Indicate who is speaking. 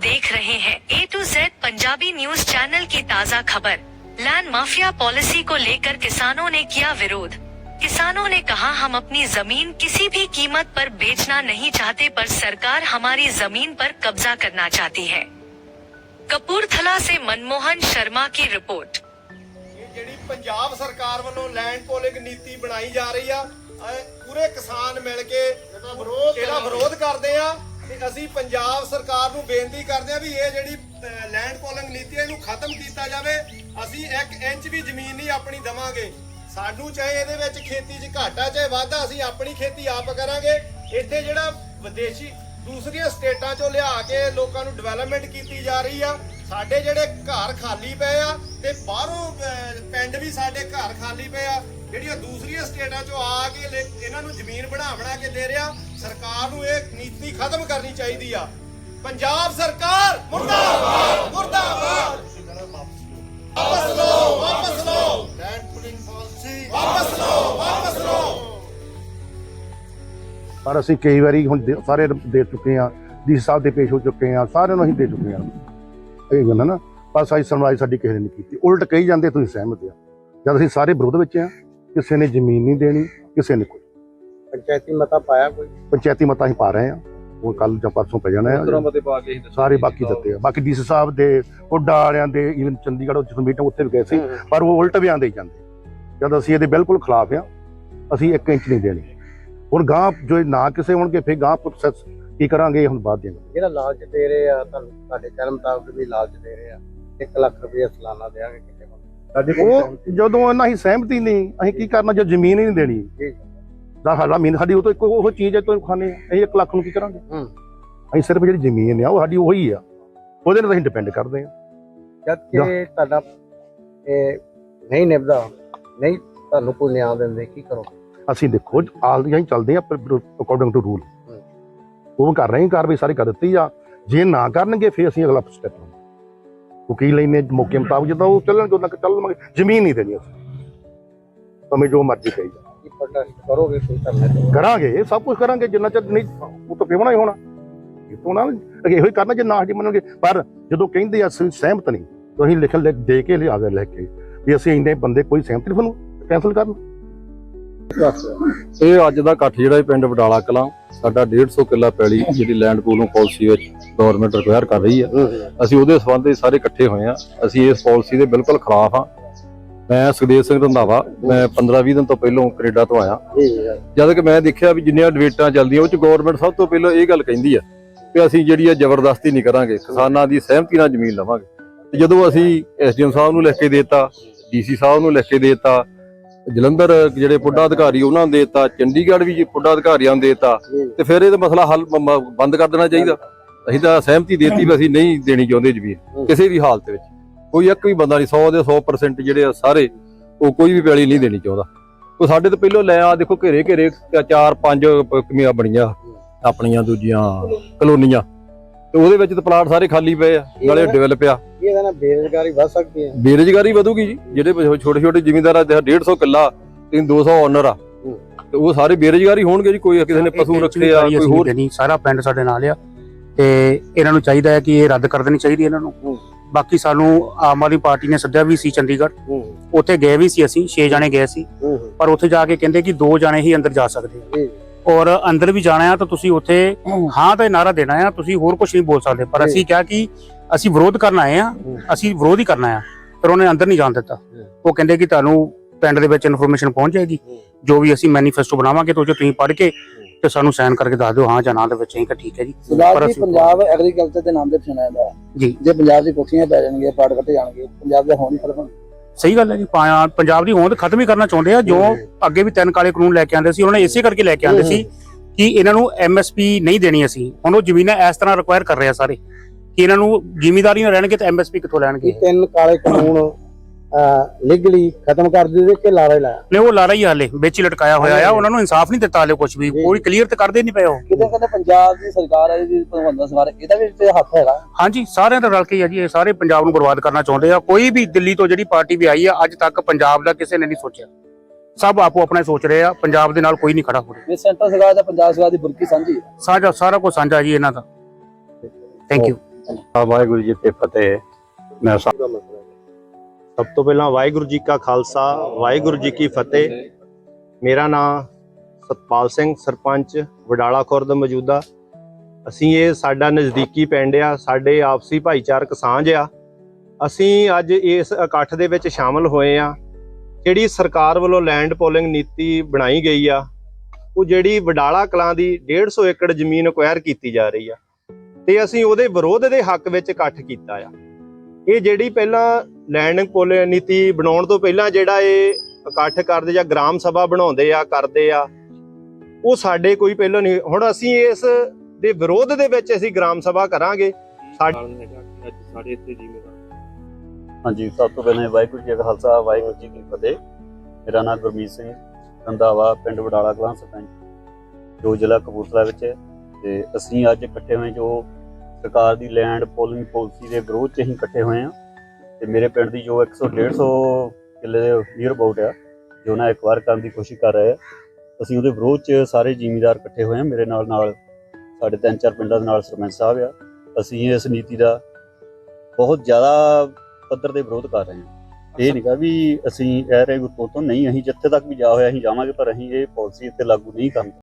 Speaker 1: आप देख रहे हैं A to Z Punjabi news channel की ताज़ा खबर लैंड माफिया पॉलिसी को लेकर किसानों ने किया विरोध किसानों ने कहा हम अपनी जमीन किसी भी कीमत पर बेचना नहीं चाहते पर सरकार हमारी जमीन पर कब्जा करना चाहती है कपूरथला से मनमोहन शर्मा की रिपोर्ट
Speaker 2: ਇਹ ਜਿਹੜੀ ਪੰਜਾਬ ਸਰਕਾਰ ਵੱਲੋਂ ਲੈਂਡ ਪੋਲਿੰਗ ਨੀਤੀ ਬਣਾਈ ਜਾ ਰਹੀ ਆ ਇਹ ਪੂਰੇ ਕਿਸਾਨ ਮਿਲ ਕੇ ਇਹਦਾ ਵਿਰੋਧ ਇਹਦਾ ਵਿਰੋਧ ਕਰਦੇ ਆ ਤੇ ਅਸੀਂ ਪੰਜਾਬ ਸਰਕਾਰ ਨੂੰ ਬੇਨਤੀ ਕਰਦੇ ਆ ਵੀ ਇਹ ਜਿਹੜੀ ਲੈਂਡ ਪੋਲਿੰਗ ਨੀਤੀ ਹੈ, ਇਹਨੂੰ ਖਤਮ ਕੀਤਾ ਜਾਵੇ। ਅਸੀਂ 1 ਇੰਚ ਵੀ ਜ਼ਮੀਨ ਨਹੀਂ ਆਪਣੀ ਦਵਾਂਗੇ। ਸਾਨੂੰ ਚਾਹੇ ਇਹਦੇ ਵਿੱਚ ਖੇਤੀ 'ਚ ਘਾਟਾ, ਚਾਹੇ ਵਾਧਾ, ਅਸੀਂ ਆਪਣੀ ਖੇਤੀ ਆਪ ਕਰਾਂਗੇ। ਇੱਥੇ ਜਿਹੜਾ ਵਿਦੇਸ਼ੀ, ਦੂਸਰੀਆਂ ਸਟੇਟਾਂ 'ਚੋਂ ਲਿਆ ਕੇ ਲੋਕਾਂ ਨੂੰ ਡਿਵੈਲਪਮੈਂਟ ਕੀਤੀ ਜਾ ਰਹੀ ਆ, ਸਾਡੇ ਜਿਹੜੇ ਘਰ ਖਾਲੀ ਪਏ ਆ ਤੇ ਬਾਹਰੋਂ ਪਿੰਡ ਵੀ ਸਾਡੇ ਘਰ ਖਾਲੀ ਪਏ ਆ। ਜਿਹੜੀਆਂ ਦੂਸਰੀਆਂ ਸਟੇਟਾਂ 'ਚੋਂ ਆ ਕੇ ਲੈ- ਇਹਨਾਂ ਨੂੰ ਜ਼ਮੀਨ ਬਣਾ ਬਣਾ ਕੇ ਦੇ ਰਿਹਾ ਸਰਕਾਰ ਨੂੰ ਇਹ ਨੀਤੀ ਖਤਮ ਕਰਨੀ ਚਾਹੀਦੀ ਆ। ਪੰਜਾਬ ਸਰਕਾਰ ਮੁਰਦਾਬਾਦ ਮੁਰਦਾਬਾਦ। ਵਾਪਸ ਲਓ ਵਾਪਸ ਲਓ। ਲੈਂਡ ਪੁਲਿੰਗ ਪਾਲਿਸੀ ਵਾਪਸ ਲਓ ਵਾਪਸ ਲਓ।
Speaker 3: ਪਰ ਅਸੀਂ ਕਈ ਵਾਰੀ ਹੁਣ ਦੇ- ਸਾਰੇ ਦੇ ਚੁੱਕੇ ਆ ਡੀ ਸਾਹਿਬ ਦੇ ਪੇਸ਼ ਹੋ ਚੁੱਕੇ ਆ ਸਾਰਿਆਂ ਨੂੰ ਅਸੀਂ ਦੇ ਚੁੱਕੇ ਆ ਇਹ ਗੱਲ ਹੈ ਨਾ ਪਰ ਸਾਡੀ ਸੁਣਵਾਈ ਸਾਡੀ ਕਿਸੇ ਨੇ ਨਹੀਂ ਕੀਤੀ। ਉਲਟ ਕਹੀ ਜਾਂਦੇ ਤੁਸੀਂ ਸਹਿਮਤ ਆ। ਜਦ ਅਸੀਂ ਸਾਰੇ ਵਿਰੋਧ ਵਿੱਚ ਆ ਕਿਸੇ ਨੇ ਜ਼ਮੀਨ ਨਹੀਂ ਦੇਣੀ ਕਿਸੇ ਨੇ
Speaker 4: ਪੰਚਾਇਤੀ ਮਤਾ ਪਾਇਆ ਕੋਈ?
Speaker 3: ਪੰਚਾਇਤੀ ਮਤਾ ਅਸੀਂ ਪਾ ਰਹੇ ਆ ਉਹ ਕੱਲ ਜਾਂ ਪਰਸੋਂ ਪੈ ਜਾਣਾ
Speaker 4: ਉਧਰੋਂ
Speaker 3: ਆ
Speaker 4: ਮਤੇ ਪਾ ਕੇ ਹੀ ਦੱਸੋ
Speaker 3: ਸਾਰੇ ਬਾਕੀ ਦਿੱਤੇ ਆ। ਬਾਕੀ ਡੀਸੀ ਸਾਹਿਬ ਦੇ ਉੱਡਾ ਵਾਲਿਆਂ ਦੇ ਈਵਨ ਚੰਡੀਗੜ੍ਹ ਵਿੱਚ ਮੀਟਿੰਗ ਉੱਥੇ ਵੀ ਗਏ ਸੀ ਪਰ ਉਹ ਉਲਟ ਬਿਆਨ ਦੇਈ ਜਾਂਦੇ। ਜਦ ਅਸੀਂ ਇਹਦੇ ਬਿਲਕੁਲ ਖਿਲਾਫ ਆ ਅਸੀਂ 1 ਇੰਚ ਨਹੀਂ ਦੇਣੀ। ਹੁਣ ਗਾਂ ਜੋ ਨਾ ਕਿਸੇ ਹੋਣਗੇ ਫਿਰ ਗਾਂ ਪ੍ਰੋਸੈਸ ਕੀ ਕਰਾਂਗੇ ਹੁਣ ਬਾਅਦ ਦੀਆਂ
Speaker 4: ਜਿਹੜਾ ਲਾਲਚ ਦੇ ਰਹੇ ਆ ਤੁਹਾਨੂੰ ਤੁਹਾਡੇ ਕਰਮ ਮੁਤਾਬਕ ਵੀ ਲਾਲਚ ਦੇ ਰਹੇ ਆ 1 ਲੱਖ ਰੁਪਏ ਸਾਲਾਨਾ ਦੇਾਂਗੇ ਕਿਤੇ ਸਾਡੇ
Speaker 3: ਉਹ ਜਦੋਂ ਇਹਨਾਂ ਹੀ ਸਹਿਮਤੀ ਨਹੀਂ ਅਸੀਂ ਕੀ ਕਰਨਾ ਜੇ ਜ਼ਮੀਨ ਹੀ ਨਹੀਂ ਦੇਣੀ।
Speaker 4: ਜੀ।
Speaker 3: ਦਾ ਸਾਡਾ ਮੀਨ ਸਾਡੀ ਉਹ ਤੋਂ ਇੱਕੋ ਉਹ ਚੀਜ਼ ਹੈ ਤੋਂ ਖਾਣੇ ਅਸੀਂ 1 ਲੱਖ ਨੂੰ ਕੀ ਕਰਾਂਗੇ?
Speaker 4: ਹੂੰ।
Speaker 3: ਅਸੀਂ ਸਿਰਫ ਜਿਹੜੀ ਜ਼ਮੀਨ ਆ ਉਹ ਸਾਡੀ ਉਹੀ ਆ। ਉਹਦੇ ਨਾਲ ਅਸੀਂ ਡਿਪੈਂਡ ਕਰਦੇ ਆ।
Speaker 4: ਜਦ ਕਿ ਤੁਹਾਡਾ ਇਹ ਨਹੀਂ ਨਿਭਦਾ ਨਹੀਂ ਤੁਹਾਨੂੰ ਕੋਈ ਨਿਆਂ ਦਿੰਦੇ ਕੀ ਕਰੋ
Speaker 3: ਅਸੀਂ ਦੇਖੋ ਆਲ ਦੀਆਂ ਹੀ ਚੱਲਦੇ ਆ ਅਕੋਰਡਿੰਗ ਟੂ ਰੂਲ। ਉਹ ਕਰ ਰਹੇ ਹਾਂ ਕਾਰਵਾਈ ਸਾਰੀ ਕਰ ਦਿੱਤੀ ਆ। ਜੇ ਨਾ ਕਰਨਗੇ ਫਿਰ ਅਸੀਂ ਅਗਲਾ ਸਟੈਪ ਵਕੀਲ ਲੈਨੇ ਮੌਕੇ ਮੁਤਾਬਕ ਜਦੋਂ ਉਹ ਚੱਲਣਗੇ ਉਹਨਾਂ ਚੱਲਣਗੇ ਜ਼ਮੀਨ ਨਹੀਂ ਦੇਣੀ ਅਸੀਂ। ਭਾਵੇਂ ਜੋ ਮਰਜ਼ੀ ਕਹੀ
Speaker 4: ਕੀ ਪ੍ਰੋਟੈਸਟ ਕਰੋਗੇ ਕੋਈ ਧਰਨੇ ਤੇ
Speaker 3: ਕਰਾਂਗੇ ਇਹ ਸਭ ਕੁਝ ਕਰਾਂਗੇ ਜਿੰਨਾ ਚਿਰ ਨਹੀਂ ਉਹ ਤਾਂ ਪੇਵਣਾ ਹੀ ਹੋਣਾ। ਇਹ ਤੋਂ ਨਾ ਇਹੋ ਹੀ ਕਰਨਾ ਜੇ ਨਾ ਸਾਡੀ ਮੰਨੋਗੇ ਪਰ ਜਦੋਂ ਕਹਿੰਦੇ ਆ ਅਸੀਂ ਸਹਿਮਤ ਨਹੀਂ ਤਾਂ ਅਸੀਂ ਲਿਖ ਲਿਖ ਦੇ ਕੇ ਲਿਆ ਲਿਖ ਕੇ ਵੀ ਅਸੀਂ ਇੰਨੇ ਬੰਦੇ ਕੋਈ ਸਹਿਮਤ ਨਹੀਂ ਤੁਹਾਨੂੰ ਕੈਨਸਲ ਕਰਨ।
Speaker 5: ਇਹ ਅੱਜ ਦਾ ਇਕੱਠ ਜਿਹੜਾ ਇਹ ਪਿੰਡ ਬਟਾਲਾ ਕਲਾਂ ਸਾਡਾ 150 ਕਿੱਲਾ ਪੈਲੀ ਜਿਹੜੀ ਲੈਂਡ ਪੂਲਿੰਗ ਪਾਲਿਸੀ ਵਿੱਚ ਗਵਰਨਮੈਂਟ ਰਿਕੁਆਇਰ ਕਰ ਰਹੀ ਹੈ। ਅਸੀਂ ਉਹਦੇ ਸੰਬੰਧ ਵਿੱਚ ਸਾਰੇ ਇਕੱਠੇ ਹੋਏ ਆ। ਅਸੀਂ ਇਸ ਪਾਲਿਸੀ ਦੇ ਬਿਲਕੁਲ ਖਿਲਾਫ ਆ। ਮੈਂ ਸੁਖਦੇਵ ਸਿੰਘ ਰੰਧਾਵਾ ਮੈਂ 15-20 ਦਿਨ ਤੋਂ ਪਹਿਲਾਂ ਕੈਨੇਡਾ ਤੋਂ ਆਇਆ। ਜਦ ਕਿ ਮੈਂ ਦੇਖਿਆ ਵੀ ਜਿੰਨੀਆਂ ਡਿਬੇਟਾਂ ਚੱਲਦੀਆਂ ਉਹ ਚ ਗਵਰਨਮੈਂਟ ਸਭ ਤੋਂ ਪਹਿਲਾਂ ਇਹ ਗੱਲ ਕਹਿੰਦੀ ਆ ਕਿ ਅਸੀਂ ਜਿਹੜੀ ਆ ਜ਼ਬਰਦਸਤੀ ਨਹੀਂ ਕਰਾਂਗੇ ਕਿਸਾਨਾਂ ਦੀ ਸਹਿਮਤੀ ਨਾਲ ਜ਼ਮੀਨ ਲਵਾਂਗੇ। ਤੇ ਜਦੋਂ ਅਸੀਂ ਐਸਡੀਐਮ ਸਾਹਿਬ ਨੂੰ ਲਿਖ ਕੇ ਦੇਤਾ ਡੀਸੀ ਸਾਹਿਬ ਨੂੰ ਲਿਖ ਕੇ ਦੇਤਾ ਜਲੰਧਰ ਜਿਹੜੇ ਪੁੱਡਾ ਅਧਿਕਾਰੀ ਉਹਨਾਂ ਨੂੰ ਦੇਤਾ ਚੰਡੀਗੜ੍ਹ ਵੀ ਪੁੱਡਾ ਅਧਿਕਾਰੀਆਂ ਨੂੰ ਦੇਤਾ ਤੇ ਫਿਰ ਇਹਦਾ ਮਸਲਾ ਹੱਲ ਬੰਦ ਕਰ ਦੇਣਾ ਚਾਹੀਦਾ। ਅਸੀਂ ਤਾਂ ਸਹਿਮਤੀ ਦੇਤੀ ਵੀ ਅਸੀਂ ਨਹੀਂ ਦੇਣੀ ਚਾਹੁੰਦੇ ਜ਼ਮੀਨ ਕਿਸੇ ਵੀ ਹਾਲਤ ਵਿੱਚ। ਕੋਈ ਇੱਕ ਵੀ ਬੰਦਾ ਨਹੀਂ 100 ਦੇ 100% ਜਿਹੜੇ ਆ ਸਾਰੇ ਉਹ ਕੋਈ ਵੀ ਪੈਲੀ ਨਹੀਂ ਦੇਣੀ ਚਾਹੁੰਦਾ। ਉਹ ਸਾਡੇ ਤੋਂ ਪਹਿਲਾਂ ਲੈ ਆ ਦੇਖੋ ਘੇਰੇ ਘੇਰੇ ਚਾਰ ਪੰਜ ਕਮੀਆਂ ਬਣੀਆਂ ਆਪਣੀਆਂ ਦੂਜੀਆਂ ਕਲੋਨੀਆਂ। ਤੇ ਉਹਦੇ ਵਿੱਚ ਤਾਂ ਪਲਾਟ ਸਾਰੇ ਖਾਲੀ ਪਏ ਆ ਨਾਲੇ ਡਿਵੈਲਪ ਆ।
Speaker 4: ਇਹਦਾ ਨਾ ਬੇਰੁਜ਼ਗਾਰੀ ਵੱਧ ਸਕਦੀ ਹੈ।
Speaker 5: ਬੇਰੁਜ਼ਗਾਰੀ ਵਧੂਗੀ ਜੀ ਜਿਹੜੇ ਛੋਟੇ ਛੋਟੇ ਜ਼ਿਮੀਂਦਾਰ ਆ 150 ਕਿੱਲਾ ਤੇ 200 ਓਨਰ ਆ। ਤੇ ਉਹ ਸਾਰੇ ਬੇਰੁਜ਼ਗਾਰੀ ਹੋਣਗੇ ਜੀ ਕੋਈ ਕਿਸੇ ਨੇ ਪਸ਼ੂ ਰੱਖੇ ਆ ਕੋਈ ਹੋਰ।
Speaker 6: ਨਹੀਂ ਸਾਰਾ ਪਿੰਡ ਸਾਡੇ ਨਾਲ ਆ। ਤੇ ਇਹਨਾਂ ਨੂੰ ਚਾਹੀਦਾ ਹੈ ਕਿ ਇਹ ਰੱਦ ਕਰ ਦੇਣੀ ਚਾਹੀਦੀ ਇਹਨਾਂ ਨੂੰ। ਬਾਕੀ ਸਾਨੂੰ ਆਮ ਆਦਮੀ ਪਾਰਟੀ ਨੇ ਸੱਦਿਆ ਵੀ ਸੀ ਚੰਡੀਗੜ੍ਹ। ਉੱਥੇ ਗਏ ਵੀ ਸੀ ਅਸੀਂ 6 ਜਾਣੇ ਗਏ ਸੀ। ਪਰ ਉੱਥੇ ਜਾ ਕੇ ਕਹਿੰਦੇ ਕਿ ਦੋ ਜਾਣੇ ਹੀ ਅੰਦਰ ਜਾ ਸਕਦੇ ਆ। ਔਰ ਅੰਦਰ ਵੀ ਜਾਣਾ ਆ ਤਾਂ ਤੁਸੀਂ ਉੱਥੇ ਹਾਂ। ਤਾਂ ਨਾਰਾ ਦੇਣਾ ਆ ਤੁਸੀਂ ਹੋਰ ਕੁਝ ਨਹੀਂ ਬੋਲ ਸਕਦੇ। ਪਰ ਅਸੀਂ ਕਿਹਾ ਕਿ ਅਸੀਂ ਵਿਰੋਧ ਕਰਨ ਆਏ ਆ ਅਸੀਂ ਵਿਰੋਧ ਹੀ ਕਰਨਾ ਆ। ਪਰ ਉਹਨੇ ਅੰਦਰ ਨਹੀਂ ਜਾਣ ਦਿੱਤਾ। ਉਹ ਕਹਿੰਦੇ ਕਿ ਤੁਹਾਨੂੰ ਪਿੰਡ ਦੇ ਵਿੱਚ ਇਨਫੋਰਮੇਸ਼ਨ ਪਹੁੰਚ ਜਾਏਗੀ। ਜੋ ਵੀ ਅਸੀਂ ਮੈਨੀਫੈਸਟੋ ਬਣਾਵਾਂਗੇ ਤਾਂ 'ਚ ਤੁਸੀਂ ਪੜ੍ਹ ਕੇ ਤੇ ਸਾਨੂੰ ਸਾਈਨ ਕਰਕੇ ਦੱਸ ਦਿਓ ਹਾਂ ਜਾਂ ਨਾ ਦੇ ਵਿੱਚ ਅਸੀਂ ਕਿਹਾ ਠੀਕ ਹੈ ਜੀ।
Speaker 7: ਸਰਦਾਰ ਜੀ ਪੰਜਾਬ ਐਗਰੀਕਲਚਰ ਦੇ ਨਾਮ ਤੇ ਪਛਾਣਿਆ ਜਾਂਦਾ ਹੈ।
Speaker 6: ਜੀ।
Speaker 7: ਜੇ ਪੰਜਾਬ ਦੀ ਕੋਠੀਆਂ ਪੈ ਜਾਣਗੀਆਂ ਪਾੜ ਕੱਟੇ ਜਾਣਗੇ ਪੰਜਾਬ ਦਾ ਹੋਣੀ ਖਤਮ
Speaker 6: ਸਹੀ ਗੱਲ ਹੈ ਜੀ ਪੰਜਾਬ ਦੀ ਹੋਂਦ ਖਤਮ ਹੀ ਕਰਨਾ ਚਾਹੁੰਦੇ ਆ। ਜੋ ਅੱਗੇ ਵੀ ਤਿੰਨ ਕਾਲੇ ਕਾਨੂੰਨ ਲੈ ਕੇ ਆਂਦੇ ਸੀ ਉਹਨਾਂ ਨੇ ਇਸੇ ਕਰਕੇ ਲੈ ਕੇ ਆਂਦੇ ਸੀ ਕਿ ਇਹਨਾਂ ਨੂੰ ਐਮਐਸਪੀ ਨਹੀਂ ਦੇਣੀ ਅਸੀਂ। ਹੁਣ ਉਹ ਜ਼ਮੀਨਾਂ ਇਸ ਤਰ੍ਹਾਂ ਰਿਕੁਆਇਰ ਕਰ ਰਹੇ ਆ ਸਾਰੇ। ਕਿ ਇਹਨਾਂ ਨੂੰ ਜ਼ਿਮੀਦਾਰੀ ਨਾ ਰਹਿਣਗੇ ਤਾਂ ਐਮਐਸਪੀ ਕਿੱਥੋਂ ਲੈਣਗੇ?
Speaker 4: ਇਹ ਤਿੰਨ ਕਾਲੇ ਕਾਨੂੰਨ ਲੀਗਲੀ ਖਤਮ ਕਰ ਦਿੱਤੇ ਕਿ ਲਾਰਾ ਹੀ ਲਾਇਆ?
Speaker 6: ਨੇ ਉਹ ਲਾਰਾ ਹੀ ਹਾਲੇ ਵਿੱਚ ਹੀ ਲਟਕਾਇਆ ਹੋਇਆ ਆ ਉਹਨਾਂ ਨੂੰ ਇਨਸਾਫ ਨਹੀਂ ਦਿੱਤਾ ਹਾਲੇ ਕੁਝ ਵੀ। ਕੋਈ ਕਲੀਅਰ ਤੇ ਕਰਦੇ ਨਹੀਂ ਪਏ ਉਹ।
Speaker 7: ਕਿਤੇ ਕਹਿੰਦੇ ਪੰਜਾਬ ਦੀ ਸਰਕਾਰ ਹੈ ਜੀ ਭਗਵੰਤ ਸਰਕਾਰ ਇਹਦਾ ਵੀ ਤੇ ਹੱਥ ਹੈਗਾ।
Speaker 6: ਹਾਂਜੀ ਸਾਰਿਆਂ ਦਾ ਰਲ ਕੇ ਆ ਜੀ ਇਹ ਸਾਰੇ ਪੰਜਾਬ ਨੂੰ ਬਰਬਾਦ ਕਰਨਾ ਚਾਹੁੰਦੇ ਆ। ਕੋਈ ਵੀ ਦਿੱਲੀ ਤੋਂ ਜਿਹੜੀ ਪਾਰਟੀ ਵੀ ਆਈ ਆ ਅੱਜ ਤੱਕ ਪੰਜਾਬ ਦਾ ਕਿਸੇ ਨੇ ਨਹੀਂ ਸੋਚਿਆ। ਸਭ ਆਪੋ ਆਪਣਾ ਸੋਚ ਰਹੇ ਆ ਪੰਜਾਬ ਦੇ ਨਾਲ ਕੋਈ ਨਹੀਂ ਖੜਾ ਹੋ ਰਿਹਾ।
Speaker 7: ਇਹ ਸੈਂਟਰ ਸਰਕਾਰ ਦਾ ਪੰਜਾਬ ਸਰਕਾਰ ਦੀ ਬੁਰਕੀ ਸਾਂਝੀ ਹੈ।
Speaker 6: ਸਾਰਾ ਸਾਰਾ ਕੁਝ ਸਾਂਝਾ ਜੀ ਇਹਨਾਂ ਦਾ। ਥੈਂਕ ਯੂ
Speaker 8: ਵਾਹਿਗੁਰੂ ਜੀ ਤੇ ਫਤਿਹ। ਮੈਂ ਸਾ-
Speaker 2: ਸਭ ਤੋਂ ਪਹਿਲਾਂ ਵਾਹਿਗੁਰੂ ਜੀ ਕਾ ਖਾਲਸਾ, ਵਾਹਿਗੁਰੂ ਜੀ ਕੀ ਫਤਿਹ। ਮੇਰਾ ਨਾਮ ਸਤਪਾਲ ਸਿੰਘ, ਸਰਪੰਚ ਵਡਾਲਾ ਖੁਰਦ ਮੌਜੂਦਾ। ਅਸੀਂ ਇਹ ਸਾਡਾ ਨਜ਼ਦੀਕੀ ਪਿੰਡ ਆ, ਸਾਡੇ ਆਪਸੀ ਭਾਈਚਾਰਕ ਸਾਂਝ ਆ। ਅਸੀਂ ਅੱਜ ਇਸ ਇਕੱਠ ਦੇ ਵਿੱਚ ਸ਼ਾਮਲ ਹੋਏ ਆ। ਜਿਹੜੀ ਸਰਕਾਰ ਵੱਲੋਂ ਲੈਂਡ ਪੋਲਿੰਗ ਨੀਤੀ ਬਣਾਈ ਗਈ ਆ, ਉਹ ਜਿਹੜੀ ਵਡਾਲਾ ਕਲਾਂ ਦੀ 150 ਏਕੜ ਜ਼ਮੀਨ ਅਕਵਾਇਰ ਕੀਤੀ ਜਾ ਰਹੀ ਆ, ਤੇ ਅਸੀਂ ਉਹਦੇ ਵਿਰੋਧ ਦੇ ਹੱਕ ਵਿੱਚ ਇਕੱਠ ਕੀਤਾ ਆ। ਇਹ ਜਿਹੜੀ ਪਹਿਲਾਂ ਲੈਂਡ ਪੋਲਿੰਗ ਨੀਤੀ ਬਣਾਉਣ ਤੋਂ ਪਹਿਲਾਂ ਜਿਹੜਾ ਇਹ ਇਕੱਠ ਕਰਦੇ ਜਾਂ ਗ੍ਰਾਮ ਸਭਾ ਬਣਾਉਂਦੇ ਆ ਕਰਦੇ ਆ ਉਹ ਸਾਡੇ ਕੋਈ ਪਹਿਲਾਂ ਨਹੀਂ। ਹੁਣ ਅਸੀਂ ਇਸ ਦੇ ਵਿਰੋਧ ਦੇ ਵਿੱਚ ਅਸੀਂ ਗ੍ਰਾਮ ਸਭਾ ਕਰਾਂਗੇ।
Speaker 8: ਹਾਂਜੀ ਸਭ ਤੋਂ ਪਹਿਲਾਂ ਵਾਹਿਗੁਰੂ ਜੀ ਕਾ ਖਾਲਸਾ ਵਾਹਿਗੁਰੂ ਜੀ ਕੀ ਫਤਿਹ। ਮੇਰਾ ਨਾਮ ਗੁਰਮੀਤ ਸਿੰਘ ਰੰਧਾਵਾ ਪਿੰਡ ਵਡਾਲਾ ਕਲਾਂ ਸਰਪੰਚ ਜੋ ਜ਼ਿਲ੍ਹਾ ਕਪੂਰਥਲਾ ਵਿੱਚ ਹੈ। ਤੇ ਅਸੀਂ ਅੱਜ ਇਕੱਠੇ ਹੋਏ ਜੋ ਸਰਕਾਰ ਦੀ ਲੈਂਡ ਪੋਲਿੰਗ ਪਾਲਿਸੀ ਦੇ ਵਿਰੋਧ 'ਚ ਅਸੀਂ ਇਕੱਠੇ ਹੋਏ ਆ ਤੇ ਮੇਰੇ ਪਿੰਡ ਦੀ ਜੋ 100 150 ਕਿੱਲੇ ਦੇ ਨੀਅਰ ਅਬਾਊਟ ਆ ਜੋ ਨਾ ਐਕਵਾਇਰ ਕਰਨ ਦੀ ਕੋਸ਼ਿਸ਼ ਕਰ ਰਹੇ ਆ। ਅਸੀਂ ਉਹਦੇ ਵਿਰੋਧ 'ਚ ਸਾਰੇ ਜ਼ਿਮੀਂਦਾਰ ਇਕੱਠੇ ਹੋਏ ਆ ਮੇਰੇ ਨਾਲ ਨਾਲ ਸਾਡੇ ਤਿੰਨ ਚਾਰ ਪਿੰਡਾਂ ਦੇ ਨਾਲ ਸਰਪੰਚ ਸਾਹਿਬ ਆ। ਅਸੀਂ ਇਸ ਨੀਤੀ ਦਾ ਬਹੁਤ ਜ਼ਿਆਦਾ ਪੱਧਰ ਤੇ ਵਿਰੋਧ ਕਰ ਰਹੇ ਹਾਂ ਇਹ ਨਹੀਂਗਾ ਵੀ ਅਸੀਂ ਇਹ ਰਹੇ ਤੋਂ ਨਹੀਂ ਅਸੀਂ ਜਿੱਥੇ ਤੱਕ ਵੀ ਜਾ ਹੋਇਆ ਅਸੀਂ ਜਾਵਾਂਗੇ ਪਰ ਅਸੀਂ ਇਹ ਪਾਲਿਸੀ ਇੱਥੇ ਲਾਗੂ ਨਹੀਂ ਕਰਨ